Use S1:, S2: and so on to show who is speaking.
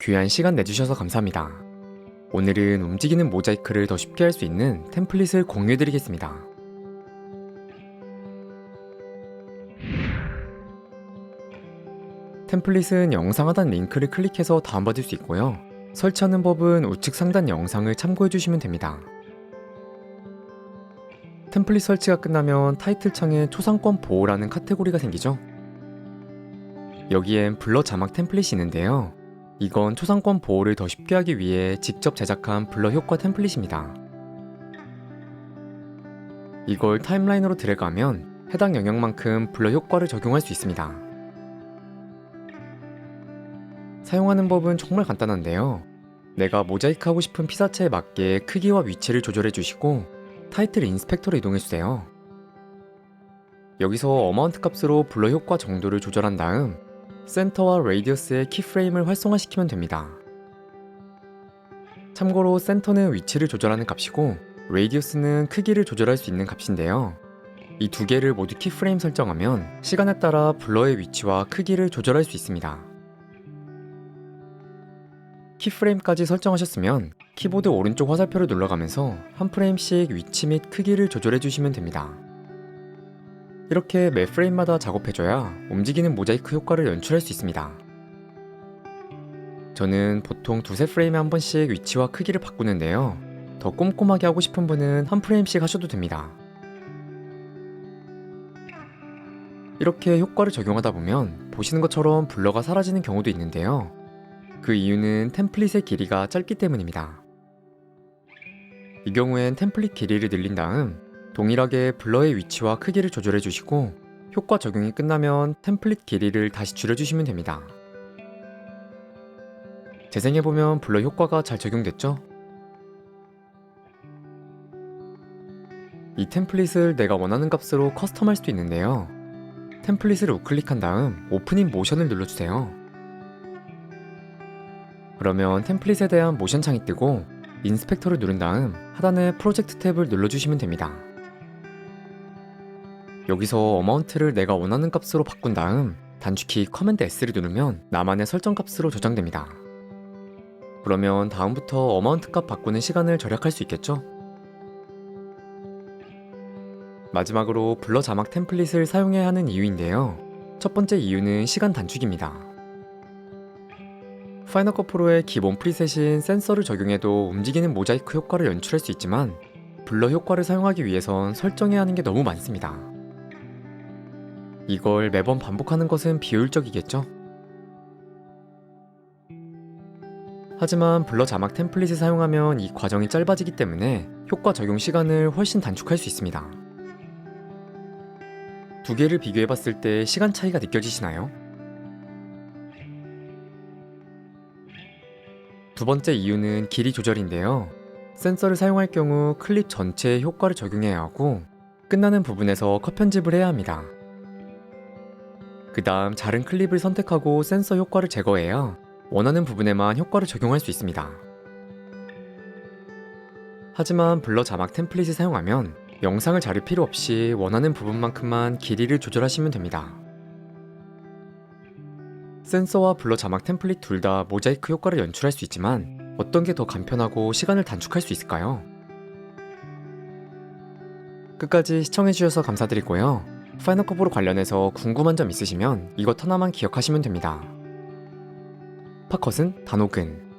S1: 귀한 시간 내주셔서 감사합니다. 오늘은 움직이는 모자이크를 더 쉽게 할 수 있는 템플릿을 공유해드리겠습니다. 템플릿은 영상 하단 링크를 클릭해서 다운받을 수 있고요. 설치하는 법은 우측 상단 영상을 참고해주시면 됩니다. 템플릿 설치가 끝나면 타이틀 창에 초상권 보호라는 카테고리가 생기죠. 여기엔 블러 자막 템플릿이 있는데요. 이건 초상권 보호를 더 쉽게 하기 위해 직접 제작한 블러 효과 템플릿입니다. 이걸 타임라인으로 드래그하면 해당 영역만큼 블러 효과를 적용할 수 있습니다. 사용하는 법은 정말 간단한데요. 내가 모자이크 하고 싶은 피사체에 맞게 크기와 위치를 조절해 주시고 타이틀 인스펙터로 이동해 주세요. 여기서 어마운트 값으로 블러 효과 정도를 조절한 다음 센터와 레이디어스의 키프레임을 활성화시키면 됩니다. 참고로 센터는 위치를 조절하는 값이고 레이디어스는 크기를 조절할 수 있는 값인데요. 이 두 개를 모두 키프레임 설정하면 시간에 따라 블러의 위치와 크기를 조절할 수 있습니다. 키프레임까지 설정하셨으면 키보드 오른쪽 화살표를 눌러가면서 한 프레임씩 위치 및 크기를 조절해 주시면 됩니다. 이렇게 매 프레임마다 작업해줘야 움직이는 모자이크 효과를 연출할 수 있습니다. 저는 보통 두세 프레임에 한 번씩 위치와 크기를 바꾸는데요. 더 꼼꼼하게 하고 싶은 분은 한 프레임씩 하셔도 됩니다. 이렇게 효과를 적용하다 보면 보시는 것처럼 블러가 사라지는 경우도 있는데요. 그 이유는 템플릿의 길이가 짧기 때문입니다. 이 경우엔 템플릿 길이를 늘린 다음 동일하게 블러의 위치와 크기를 조절해 주시고 효과 적용이 끝나면 템플릿 길이를 다시 줄여주시면 됩니다. 재생해보면 블러 효과가 잘 적용됐죠? 이 템플릿을 내가 원하는 값으로 커스텀할 수도 있는데요. 템플릿을 우클릭한 다음 오프닝 모션을 눌러주세요. 그러면 템플릿에 대한 모션 창이 뜨고 인스펙터를 누른 다음 하단에 프로젝트 탭을 눌러주시면 됩니다. 여기서 어마운트를 내가 원하는 값으로 바꾼 다음 단축키 커맨드 S를 누르면 나만의 설정 값으로 저장됩니다. 그러면 다음부터 어마운트 값 바꾸는 시간을 절약할 수 있겠죠? 마지막으로 블러 자막 템플릿을 사용해야 하는 이유인데요. 첫 번째 이유는 시간 단축입니다. 파이널 컷 프로의 기본 프리셋인 센서를 적용해도 움직이는 모자이크 효과를 연출할 수 있지만 블러 효과를 사용하기 위해선 설정해야 하는 게 너무 많습니다. 이걸 매번 반복하는 것은 비효율적이겠죠? 하지만 블러 자막 템플릿을 사용하면 이 과정이 짧아지기 때문에 효과 적용 시간을 훨씬 단축할 수 있습니다. 두 개를 비교해 봤을 때 시간 차이가 느껴지시나요? 두 번째 이유는 길이 조절인데요. 센서를 사용할 경우 클립 전체에 효과를 적용해야 하고 끝나는 부분에서 컷 편집을 해야 합니다. 그 다음 자른 클립을 선택하고 센서 효과를 제거해야 원하는 부분에만 효과를 적용할 수 있습니다. 하지만 블러 자막 템플릿을 사용하면 영상을 자를 필요 없이 원하는 부분만큼만 길이를 조절하시면 됩니다. 센서와 블러 자막 템플릿 둘 다 모자이크 효과를 연출할 수 있지만 어떤 게 더 간편하고 시간을 단축할 수 있을까요? 끝까지 시청해주셔서 감사드리고요. 파이널 컵으로 관련해서 궁금한 점 있으시면 이것 하나만 기억하시면 됩니다. 팝컷은 단호근,